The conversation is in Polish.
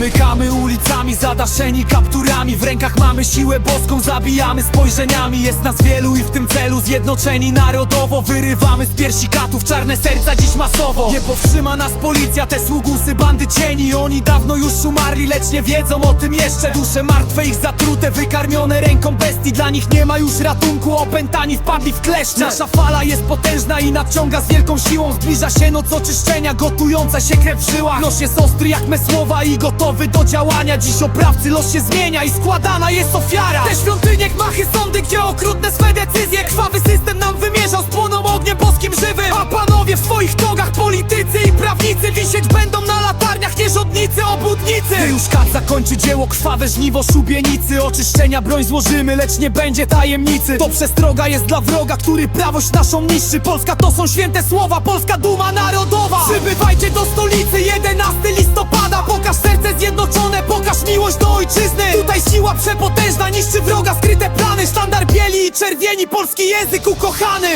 Łykamy ulicami, zadaszeni kapturami. W rękach mamy siłę boską, zabijamy spojrzeniami. Jest nas wielu i w tym celu zjednoczeni narodowo. Wyrywamy z piersi katów czarne serca dziś masowo. Nie powstrzyma nas policja, te sługusy bandy cieni. Oni dawno już umarli, lecz nie wiedzą o tym jeszcze. Dusze martwe ich zatrute, wykarmione ręką bestii. Dla nich nie ma już ratunku, opętani wpadli w kleszcze Nasza fala jest potężna i nadciąga z wielką siłą. Zbliża się noc oczyszczenia, gotująca się krew w żyłach. Nos jest ostry jak me słowa i gotowy do działania Dziś oprawcy los się zmienia i składana jest ofiara. Te świątynie gmachy sądy, gdzie okrutne swe decyzje. Krwawy system nam wymierzał, spłoną ogniem boskim żywym. A panowie w swoich togach, politycy i prawnicy Wisieć będą na latarniach nierządnicy, obłudnicy. Gdy już kat zakończy dzieło, krwawe żniwo szubienicy. Oczyszczenia broń złożymy, lecz nie będzie tajemnicy. To przestroga jest dla wroga, który prawość naszą niszczy. Polska to są święte słowa, polska duma narodowa. Przybywajcie siła przepotężna niszczy wroga, skryte plany. Sztandar bieli i czerwieni, polski język ukochany